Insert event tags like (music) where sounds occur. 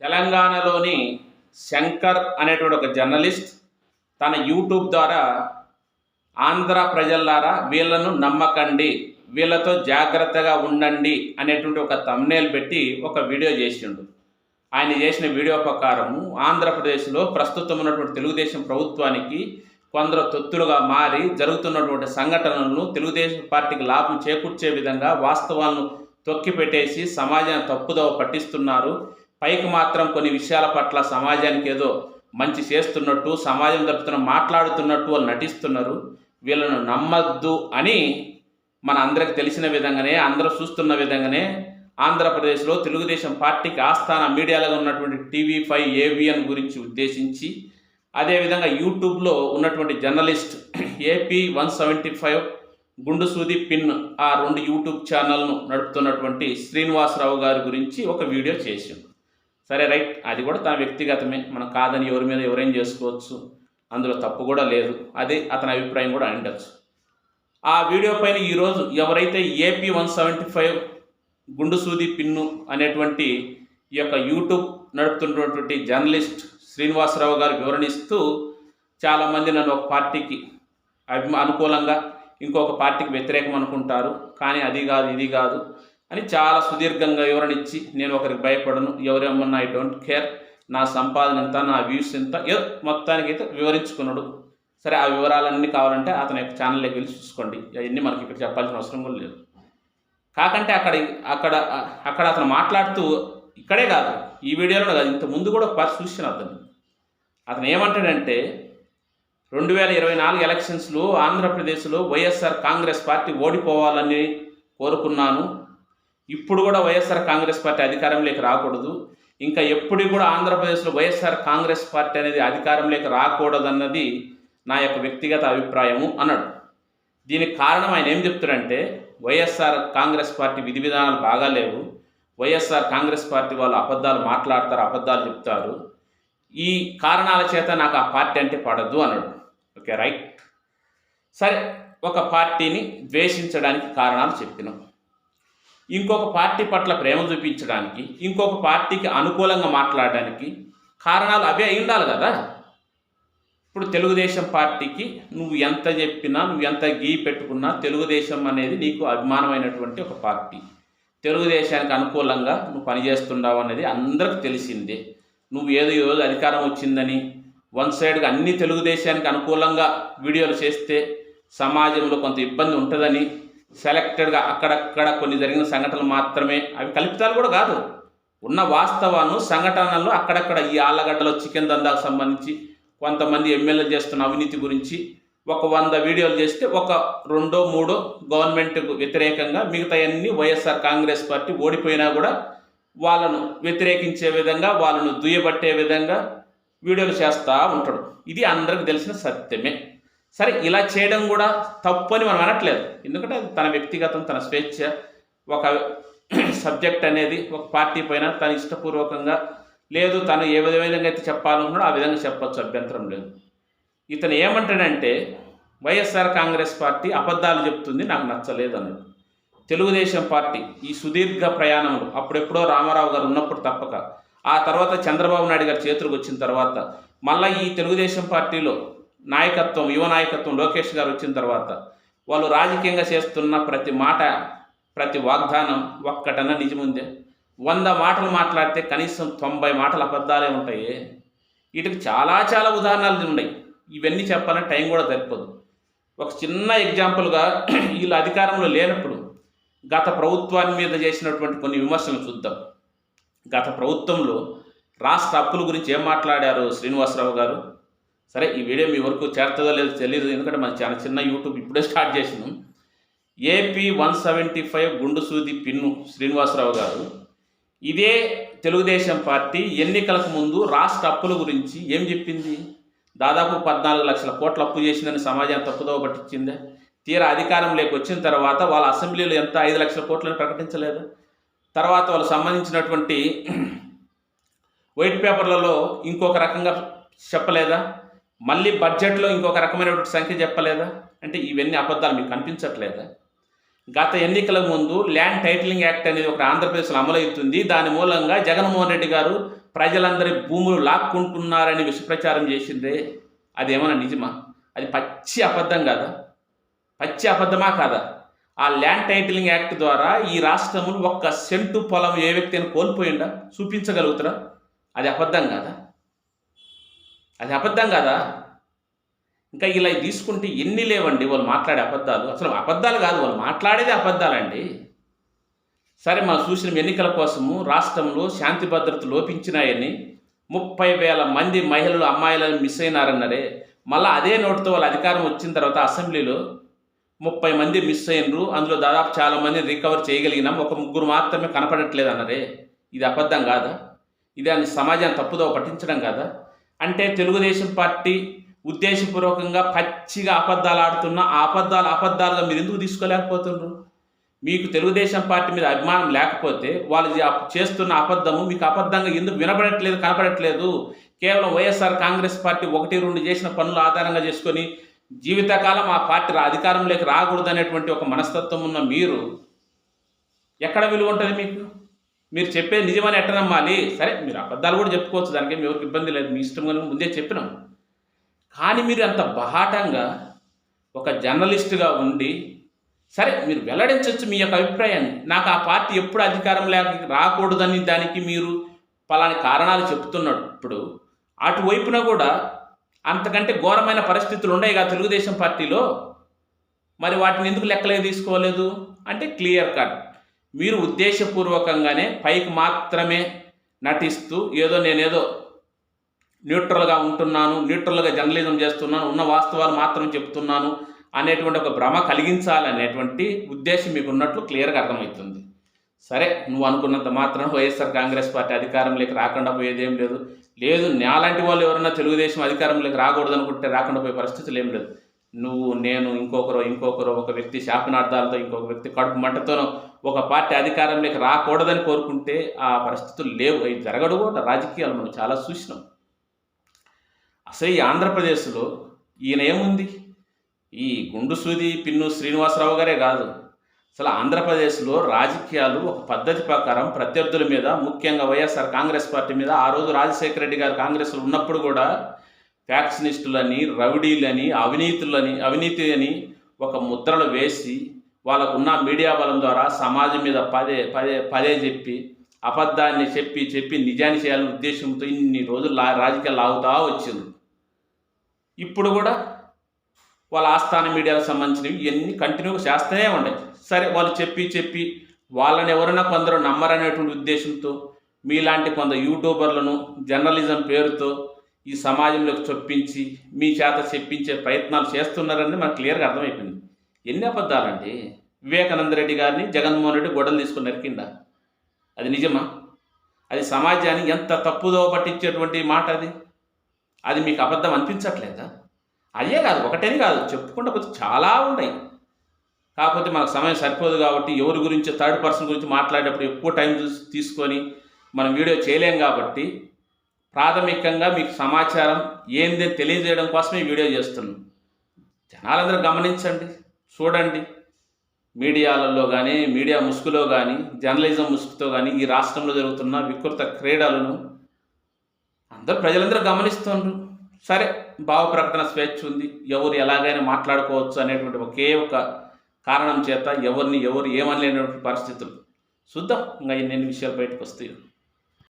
తెలంగాణలోని శంకర్ అనేటువంటి ఒక జర్నలిస్ట్ తన యూట్యూబ్ ద్వారా ఆంధ్ర ప్రజల్లారా వీళ్ళను నమ్మకండి వీళ్ళతో జాగ్రత్తగా ఉండండి అనేటువంటి ఒక తమ్నేల్ పెట్టి ఒక వీడియో చేసిండు. ఆయన చేసిన వీడియో ప్రకారము ఆంధ్రప్రదేశ్లో ప్రస్తుతం ఉన్నటువంటి తెలుగుదేశం ప్రభుత్వానికి కొందరు తొత్తులుగా మారి జరుగుతున్నటువంటి సంఘటనలను తెలుగుదేశం పార్టీకి లాభం చేకూర్చే విధంగా వాస్తవాలను తొక్కిపెట్టేసి సమాజాన్ని తప్పుదోవ పట్టిస్తున్నారు. పైకి మాత్రం కొన్ని విషయాల పట్ల సమాజానికి ఏదో మంచి చేస్తున్నట్టు సమాజం తరపున మాట్లాడుతున్నట్టు నటిస్తున్నారు. వీళ్ళను నమ్మద్దు అని మన అందరికి తెలిసిన విధంగానే అందరూ చూస్తున్న విధంగానే ఆంధ్రప్రదేశ్లో తెలుగుదేశం పార్టీకి ఆస్థాన మీడియాలో ఉన్నటువంటి టీవీ ఫైవ్ ఏవిఎన్ గురించి ఉద్దేశించి అదేవిధంగా యూట్యూబ్లో ఉన్నటువంటి journalist AP one seventy five గుండు సూది పిన్ ఆ రెండు యూట్యూబ్ ఛానల్ను నడుపుతున్నటువంటి శ్రీనివాసరావు గారి గురించి ఒక వీడియో చేసిండు. సరే రైట్. అది కూడా తన వ్యక్తిగతమే. మనం కాదని ఎవరి మీద ఎవరేం చేసుకోవచ్చు? అందులో తప్పు కూడా లేదు. అదే అతని అభిప్రాయం కూడా ఉండొచ్చు ఆ వీడియో పైన ఈరోజు ఎవరైతే ఏపీ వన్ సెవెంటీ ఫైవ్ గుండు సూది పిన్ను అనేటువంటి ఈ యొక్క యూట్యూబ్ నడుపుతున్నటువంటి జర్నలిస్ట్ శ్రీనివాసరావు గారు వివరణిస్తూ చాలామంది నన్ను ఒక పార్టీకి అభిమా అనుకూలంగా ఇంకొక పార్టీకి వ్యతిరేకం అనుకుంటారు. కానీ అది కాదు ఇది కాదు. అని చాలా సుదీర్ఘంగా వివరణ ఇచ్చి నేను ఒకరికి భయపడను. ఎవరేమన్నా ఐ డోంట్ కేర్ నా సంపాదన ఎంత నా వ్యూస్ ఎంత ఏదో మొత్తానికైతే వివరించుకున్నాడు. సరే ఆ వివరాలన్నీ కావాలంటే అతని యొక్క ఛానల్లోకి వెళ్ళి చూసుకోండి. అవన్నీ మనకి ఇక్కడ చెప్పాల్సిన అవసరం కూడా లేదు. కాకంటే అక్కడ అక్కడ అక్కడ అతను మాట్లాడుతూ ఇక్కడే కాదు ఈ వీడియోలో కాదు ఇంత ముందు కూడా ఒకసారి చూసిన అతను అతను ఏమంటాడంటే రెండు వేల ఇరవై నాలుగు ఎలక్షన్స్లో ఆంధ్రప్రదేశ్లో వైఎస్ఆర్ కాంగ్రెస్ పార్టీ ఓడిపోవాలని కోరుకున్నాను. ఇప్పుడు కూడా వైఎస్ఆర్ కాంగ్రెస్ పార్టీ అధికారంలోకి రాకూడదు. ఇంకా ఎప్పుడు కూడా ఆంధ్రప్రదేశ్లో వైఎస్ఆర్ కాంగ్రెస్ పార్టీ అనేది అధికారంలోకి రాకూడదన్నది నా యొక్క వ్యక్తిగత అభిప్రాయము అన్నాడు. దీనికి కారణం ఆయన ఏం చెప్తాడంటే వైఎస్ఆర్ కాంగ్రెస్ పార్టీ విధి విధానాలు బాగాలేవు వైఎస్ఆర్ కాంగ్రెస్ పార్టీ వాళ్ళు అబద్ధాలు మాట్లాడతారు అబద్ధాలు చెప్తారు. ఈ కారణాల చేత నాకు ఆ పార్టీ అంటే పడద్దు అన్నాడు. Okay right. సరే ఒక పార్టీని ద్వేషించడానికి కారణాలు చెప్పినాం. ఇంకొక పార్టీ పట్ల ప్రేమ చూపించడానికి ఇంకొక పార్టీకి అనుకూలంగా మాట్లాడడానికి కారణాలు అవే అయి ఉండాలి కదా. ఇప్పుడు తెలుగుదేశం పార్టీకి నువ్వు ఎంత చెప్పినా నువ్వు ఎంత గీ పెట్టుకున్నా తెలుగుదేశం అనేది నీకు అభిమానమైనటువంటి ఒక పార్టీ. తెలుగుదేశానికి అనుకూలంగా నువ్వు పనిచేస్తున్నావు అనేది అందరికి తెలిసిందే. నువ్వు ఏదో ఈరోజు అధికారం వచ్చిందని వన్ సైడ్గా అన్ని తెలుగుదేశానికి అనుకూలంగా వీడియోలు చేస్తే సమాజంలో కొంత ఇబ్బంది ఉంటుందని సెలెక్టెడ్గా అక్కడక్కడ కొన్ని జరిగిన సంఘటనలు మాత్రమే. అవి కల్పితాలు కూడా కాదు. ఉన్న వాస్తవాన్ని సంఘటనలు అక్కడక్కడ ఈ ఆళ్ళగడ్డలో చికెన్ దందాకు సంబంధించి కొంతమంది ఎమ్మెల్యే చేస్తున్న అవినీతి గురించి ఒక వంద వీడియోలు చేస్తే ఒక రెండో మూడో గవర్నమెంట్కు వ్యతిరేకంగా మిగతాయన్ని వైఎస్ఆర్ కాంగ్రెస్ పార్టీ ఓడిపోయినా కూడా వాళ్ళను వ్యతిరేకించే విధంగా వాళ్ళను దుయ్యబట్టే విధంగా వీడియోలు చేస్తూ ఉంటాడు. ఇది అందరికి తెలిసిన సత్యమే. సరే ఇలా చేయడం కూడా తప్పు అని మనం అనట్లేదు. ఎందుకంటే అది తన వ్యక్తిగతం తన స్వేచ్ఛ ఒక (clears throat) సబ్జెక్ట్ అనేది ఒక పార్టీ పైన తన ఇష్టపూర్వకంగా లేదు తను ఏ విధంగా అయితే చెప్పాలనుకున్నాడో ఆ విధంగా చెప్పొచ్చు అభ్యంతరం లేదు. ఇతను ఏమంటాడంటే వైఎస్ఆర్ కాంగ్రెస్ పార్టీ అబద్ధాలు చెప్తుంది నాకు నచ్చలేదు అన్నాడు తెలుగుదేశం పార్టీ ఈ సుదీర్ఘ ప్రయాణంలో అప్పుడెప్పుడో రామారావు గారు ఉన్నప్పుడు తప్పక ఆ తర్వాత చంద్రబాబు నాయుడు గారి చేతులకు వచ్చిన తర్వాత మళ్ళీ ఈ తెలుగుదేశం పార్టీలో నాయకత్వం యువ నాయకత్వం లోకేష్ గారు వచ్చిన తర్వాత వాళ్ళు రాజకీయంగా చేస్తున్న ప్రతి మాట ప్రతి వాగ్దానం ఒక్కటన్నా నిజముందే. వంద మాటలు మాట్లాడితే కనీసం తొంభై మాటలు అబద్ధాలే ఉంటాయి. వీటికి చాలా చాలా ఉదాహరణలు ఉన్నాయి. ఇవన్నీ చెప్పాలంటే టైం కూడా సరిపోదు. ఒక చిన్న ఎగ్జాంపుల్గా (clears throat) వీళ్ళు అధికారంలో లేనప్పుడు గత ప్రభుత్వాన్ని మీద చేసినటువంటి కొన్ని విమర్శలు చూద్దాం. గత ప్రభుత్వంలో రాష్ట్ర అప్పుల గురించి ఏం మాట్లాడారు శ్రీనివాసరావు గారు? సరే ఈ వీడియో మీ వరకు చేరుతుందో లేదో తెలియదు ఎందుకంటే మన చాలా చిన్న యూట్యూబ్ ఇప్పుడే స్టార్ట్ చేసినాం ఏపీ వన్ సెవెంటీ ఫైవ్ గుండు సూది పిన్ను శ్రీనివాసరావు గారు ఇదే తెలుగుదేశం పార్టీ ఎన్నికలకు ముందు రాష్ట్ర అప్పుల గురించి ఏం చెప్పింది? దాదాపు పద్నాలుగు లక్షల కోట్ల అప్పు చేసిందని సమాజాన్ని తప్పుదోవ పట్టించిందే? తీరా అధికారంలోకి వచ్చిన తర్వాత వాళ్ళ అసెంబ్లీలో ఎంత ఐదు లక్షల కోట్లని ప్రకటించలేదు? తర్వాత వాళ్ళు సంబంధించినటువంటి (clears throat) వైట్ పేపర్లలో ఇంకొక రకంగా చెప్పలేదా? మళ్ళీ బడ్జెట్లో ఇంకొక రకమైనటువంటి సంఖ్య చెప్పలేదా? అంటే ఇవన్నీ అబద్ధాలు మీకు కనిపించట్లేదా? గత ఎన్నికల ముందు ల్యాండ్ టైటిలింగ్ యాక్ట్ అనేది ఒక ఆంధ్రప్రదేశ్లో అమలవుతుంది. దాని మూలంగా జగన్మోహన్ రెడ్డి గారు ప్రజలందరి భూములు లాక్కుంటున్నారని విషప్రచారం చేసిందే. అదేమన్నా నిజమా? అది పచ్చి అబద్ధం కాదా? పచ్చి అబద్ధమా కాదా? ఆ ల్యాండ్ టైటిలింగ్ యాక్ట్ ద్వారా ఈ రాష్ట్రములు ఒక్క సెంటు పొలం ఏ వ్యక్తి అయినా కోల్పోయిందా? చూపించగలుగుతారా? అది అబద్ధం కాదా? అది అబద్ధం కదా? ఇంకా ఇలా తీసుకుంటే ఎన్ని లేవండి వాళ్ళు మాట్లాడే అబద్ధాలు? అసలు అబద్ధాలు కాదు వాళ్ళు మాట్లాడేది అబద్ధాలండి. సరే మనం చూసిన ఎన్నికల కోసము రాష్ట్రంలో శాంతి భద్రత లోపించినాయని ముప్పై వేల మంది మహిళలు అమ్మాయిలను మిస్ అయినారన్నారే. మళ్ళీ అదే నోటుతో వాళ్ళు అధికారం వచ్చిన తర్వాత అసెంబ్లీలో ముప్పై మంది మిస్ అయినరు. అందులో దాదాపు చాలా మంది రికవర్ చేయగలిగినాం. ఒక ముగ్గురు మాత్రమే కనపడట్లేదు అన్నారే ఇది అబద్ధం కాదా? ఇది అని సమాజాన్ని తప్పుదో పట్టించడం కాదా? అంటే తెలుగుదేశం పార్టీ ఉద్దేశపూర్వకంగా పచ్చిగా అబద్ధాలు ఆడుతున్న ఆ అబద్ధాలు అబద్ధాలుగా మీరు ఎందుకు తీసుకోలేకపోతున్నారు మీకు తెలుగుదేశం పార్టీ మీద అభిమానం లేకపోతే వాళ్ళు చేస్తున్న అబద్ధము మీకు అబద్ధంగా ఎందుకు వినపడట్లేదు కనపడట్లేదు కేవలం వైఎస్ఆర్ కాంగ్రెస్ పార్టీ ఒకటి రెండు చేసిన పనులు ఆధారంగా చేసుకొని జీవితకాలం ఆ పార్టీ అధికారంలోకి రాకూడదు అనేటువంటి ఒక మనస్తత్వం ఉన్న మీరు ఎక్కడ విలువ ఉంటుంది మీకు? మీరు చెప్పేది నిజమని ఎట్ట నమ్మాలి? సరే మీరు అబద్ధాలు కూడా చెప్పుకోవచ్చు. దానికి ఎవరికి ఇబ్బంది లేదు. మీ ఇష్టం కనుక ముందే చెప్పినాం. కానీ మీరు అంత బహాటంగా ఒక జర్నలిస్ట్గా ఉండి సరే మీరు వెల్లడించవచ్చు మీ యొక్క అభిప్రాయాన్ని నాకు ఆ పార్టీ ఎప్పుడు అధికారం లేక రాకూడదని దానికి మీరు పలాని కారణాలు చెప్తున్నప్పుడు అటువైపున కూడా అంతకంటే ఘోరమైన పరిస్థితులు ఉన్నాయి కదా తెలుగుదేశం పార్టీలో. మరి వాటిని ఎందుకు లెక్కలే తీసుకోలేదు? అంటే క్లియర్ కట్. మీరు ఉద్దేశపూర్వకంగానే పైకి మాత్రమే నటిస్తూ ఏదో నేనేదో న్యూట్రల్గా ఉంటున్నాను న్యూట్రల్గా జర్నలిజం చేస్తున్నాను ఉన్న వాస్తవాలు మాత్రం చెప్తున్నాను అనేటువంటి ఒక భ్రమ కలిగించాలనేటువంటి ఉద్దేశం మీకు ఉన్నట్లు క్లియర్గా అర్థమవుతుంది. సరే నువ్వు అనుకున్నంత మాత్రం వైఎస్ఆర్ కాంగ్రెస్ పార్టీ అధికారంలోకి రాకుండా పోయేదేం లేదు. లేదు నేలాంటి వాళ్ళు ఎవరైనా తెలుగుదేశం అధికారంలోకి రాకూడదు అనుకుంటే రాకుండా పోయే పరిస్థితులు ఏం లేదు. నువ్వు నేను ఇంకొకరు ఇంకొకరు ఒక వ్యక్తి శాపనార్థాలతో ఇంకొక వ్యక్తి కడుపు మంటతోనో ఒక పార్టీ అధికారంలోకి రాకూడదని కోరుకుంటే ఆ పరిస్థితులు లేవు. అవి జరగడు కూడా. రాజకీయాలు మనం చాలా చూసినాం. అసలు ఈ ఆంధ్రప్రదేశ్లో ఈయన ఏముంది? ఈ గుండు సూది పిన్ను శ్రీనివాసరావు గారే కాదు. అసలు ఆంధ్రప్రదేశ్లో రాజకీయాలు ఒక పద్ధతి ప్రకారం ప్రత్యర్థుల మీద ముఖ్యంగా వైఎస్ఆర్ కాంగ్రెస్ పార్టీ మీద ఆ రోజు రాజశేఖర రెడ్డి గారు కాంగ్రెస్లో ఉన్నప్పుడు కూడా ఫ్యాక్షనిస్టులని రౌడీలని అవినీతులని అవినీతి అని ఒక ముద్రలు వేసి వాళ్ళకున్న మీడియా బలం ద్వారా సమాజం మీద పదే పదే పదే చెప్పి అబద్ధాన్ని చెప్పి చెప్పి నిజాన్ని చేయాలనే ఉద్దేశంతో ఇన్ని రోజులు లా రాజకీయాలు లాగుతా వచ్చింది. ఇప్పుడు కూడా వాళ్ళ ఆస్థాన మీడియాకు సంబంధించినవి ఇవన్నీ కంటిన్యూగా చేస్తూనే ఉన్నాయి. సరే వాళ్ళు చెప్పి చెప్పి వాళ్ళని ఎవరైనా కొందరు నమ్మరనేటువంటి ఉద్దేశంతో మీలాంటి కొందరు యూట్యూబర్లను జర్నలిజం పేరుతో ఈ సమాజంలోకి చొప్పించి మీ చేత చెప్పించే ప్రయత్నాలు చేస్తున్నారని మనకు క్లియర్గా అర్థమైపోయింది. ఎన్ని అబద్ధాలండి? వివేకానంద రెడ్డి గారిని జగన్మోహన్ రెడ్డి గొడవలు తీసుకుని నరికిందా? అది నిజమా? అది సమాజాన్ని ఎంత తప్పుదో పట్టించేటువంటి మాట అది? అది మీకు అబద్ధం అనిపించట్లేదా? అయ్యే కాదు ఒకటేని కాదు చెప్పుకుంటే పోతే చాలా ఉన్నాయి. కాకపోతే మనకు సమయం సరిపోదు కాబట్టి ఎవరి గురించి థర్డ్ పర్సన్ గురించి మాట్లాడేటప్పుడు ఎక్కువ టైం చూసి తీసుకొని మనం వీడియో చేయలేం కాబట్టి ప్రాథమికంగా మీకు సమాచారం ఏంది తెలియజేయడం కోసమే ఈ వీడియో చేస్తున్నాం. జనాలందరూ గమనించండి చూడండి. మీడియాలలో కానీ మీడియా ముసుగులో కానీ జర్నలిజం ముసుగుతో కానీ ఈ రాష్ట్రంలో జరుగుతున్న వికృత క్రీడలను అందరూ ప్రజలందరూ గమనిస్తున్నారు సరే భావ ప్రకటన స్వేచ్ఛ ఉంది. ఎవరు ఎలాగైనా మాట్లాడుకోవచ్చు అనేటువంటి ఒకే ఒక కారణం చేత ఎవరిని ఎవరు ఏమనలేనటువంటి పరిస్థితులు. చూద్దాం ఇంకా ఎన్ని విషయాలు బయటకు వస్తాయి.